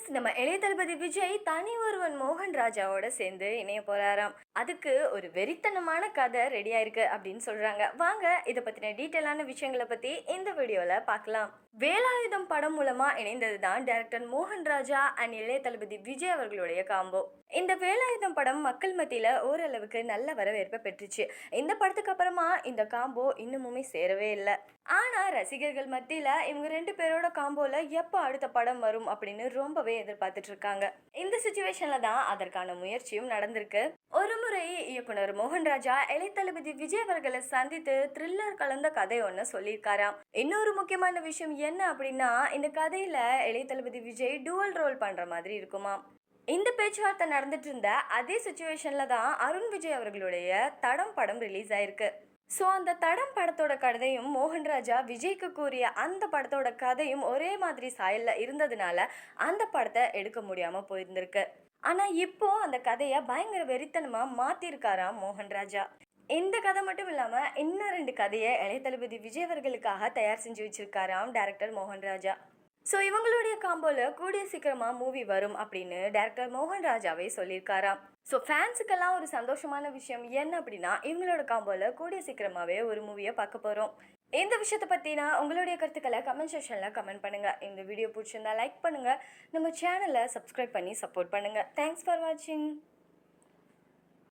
Friends நம்ம இளைய தளபதி விஜய் தனி ஒருவன் மோகன் ராஜாவோட சேர்ந்து இணைய போறாராம். அதுக்கு ஒரு வெறித்தனமான கதை ரெடி ஆயிருக்கு அப்படின்னு சொல்றாங்க. வாங்க இதை பத்தின டீட்டெயிலான விஷயங்களை பத்தி இந்த வீடியோல பார்க்கலாம். வேலாயுதம் படம் மூலமா இணைந்தது தான் டேரக்டர் மோகன் ராஜா அண்ட் இளைய தளபதி விஜய் அவர்களுடைய காம்போ இந்த வேலாயுதம் படம் மக்கள் மத்தியில ஓரளவுக்கு நல்ல வரவேற்பை பெற்றுச்சு. இந்த படத்துக்கு அப்புறமா இந்த காம்போ இன்னுமுமே சேரவே இல்லை. ஆனா ரசிகர்கள் மத்தியில இவங்க ரெண்டு பேரோட காம்போல எப்போ அடுத்த படம் வரும் அப்படின்னு ரொம்பவே எதிர்பார்த்துட்டு இருக்காங்க. இந்த சுச்சுவேஷன்ல தான் அதற்கான முயற்சியும் நடந்திருக்கு. ஒரு முறை இயக்குனர் மோகன் ராஜா இளைய தளபதி விஜய் அவர்களை சந்தித்து த்ரில்லர் கலந்த கதை ஒன்று சொல்லியிருக்காராம். இன்னொரு முக்கியமான விஷயம் என்ன அப்படின்னா இந்த கதையில இளைய தளபதி விஜய் டூவல் ரோல் பண்ற மாதிரி இருக்குமா இந்த பேச்சுவார்த்தை நடந்துட்டு இருந்த அதே சுச்சுவேஷன்ல தான் அருண் விஜய் அவர்களுடைய தடம் படம் ரிலீஸ் ஆயிருக்கு. ஸோ அந்த தடம் படத்தோட கதையும் மோகன்ராஜா விஜய்க்கு கூறிய அந்த படத்தோட கதையும் ஒரே மாதிரி சாயலில் இருந்ததுனால அந்த படத்தை எடுக்க முடியாமல் போயிருந்திருக்கு. ஆனால் இப்போ அந்த கதையை பயங்கர வெறித்தனமாக மாற்றிருக்காராம் மோகன்ராஜா இந்த கதை மட்டும் இல்லாமல் இன்னும் ரெண்டு கதையை இளைய தளபதி விஜய் அவர்களுக்காக தயார் செஞ்சு வச்சிருக்காராம் டேரக்டர் மோகன்ராஜா ஸோ இவங்களுடைய காம்போல கூடிய சீக்கிரமா மூவி வரும் அப்படின்னு டேரக்டர் மோகன் ராஜாவே சொல்லியிருக்காராம். ஸோ ஃபேன்ஸுக்கெல்லாம் ஒரு சந்தோஷமான விஷயம் என்ன அப்படின்னா இவங்களோட காம்போல கூடிய சீக்கிரமாவே ஒரு மூவியை பார்க்க போறோம். இந்த விஷயத்தை பற்றினா உங்களுடைய கருத்துக்களை கமெண்ட் செக்ஷனில் கமெண்ட் பண்ணுங்கள் இந்த வீடியோ பிடிச்சிருந்தா லைக் பண்ணுங்கள் நம்ம சேனலை சப்ஸ்கிரைப் பண்ணி சப்போர்ட் பண்ணுங்கள் தேங்க்ஸ் ஃபார் வாட்சிங்